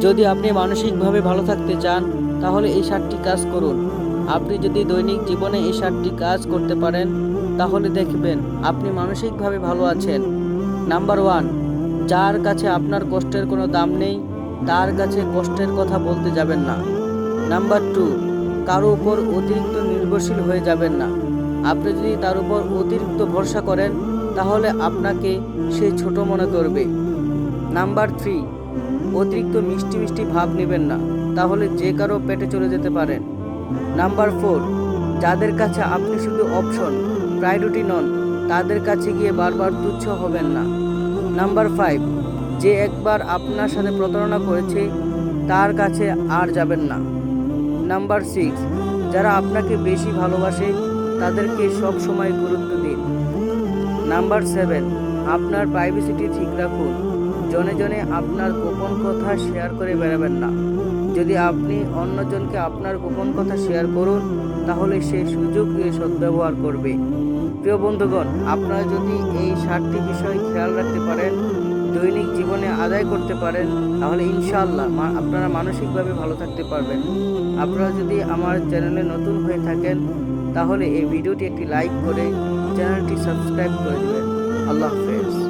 যদি আপনি মানসিকভাবে ভালো থাকতে চান, তাহলে এই সাতটি কাজ করুন। আপনি যদি দৈনিক জীবনে এই সাতটি কাজ করতে পারেন, তাহলে দেখবেন আপনি মানসিকভাবে ভালো আছেন। নাম্বার ওয়ান, যার কাছে আপনার কষ্টের কোনো দাম নেই, তার কাছে কষ্টের কথা বলতে যাবেন না। নাম্বার টু, কারও উপর অতিরিক্ত নির্ভরশীল হয়ে যাবেন না। আপনি যদি তার উপর অতিরিক্ত ভরসা করেন, তাহলে আপনাকে সে ছোট মনে করবে। নাম্বার থ্রি অতিরিক্ত মিষ্টি মিষ্টি ভাব নেবেন না। তাহলে যে কারও পেটে চলে যেতে পারেন। নাম্বার ফোর, যাদের কাছে আপনি শুধু অপশন, প্রায়োরিটি নন, তাদের কাছে গিয়ে বারবার তুচ্ছ হবেন না। নাম্বার ফাইভ, যে একবার আপনার সাথে প্রতারণা করেছে, তার কাছে আর যাবেন না। নাম্বার সিক্স, যারা আপনাকে বেশি ভালোবাসে, তাদেরকে সব সময় গুরুত্ব দিন। নাম্বার সেভেন, আপনার প্রাইভেসিটি ঠিক রাখুন। জনে জনে আপনার গোপন কথা শেয়ার করে বেড়াবেন না। যদি আপনি অন্যজনকে আপনার গোপন কথা শেয়ার করুন, তাহলে সে সুযোগ সদ্ব্যবহার করবে। প্রিয় বন্ধুগণ, আপনারা যদি এই সাতটি বিষয় খেয়াল রাখতে পারেন, দৈনিক জীবনে আদায় করতে পারেন, তাহলে ইনশাআল্লাহ আপনারা মানসিকভাবে ভালো থাকতে পারবেন। আপনারা যদি আমার চ্যানেলে নতুন হয়ে থাকেন, তাহলে এই ভিডিওটি একটি লাইক করে চ্যানেলটি সাবস্ক্রাইব করে দেবেন। আল্লাহ হাফেজ।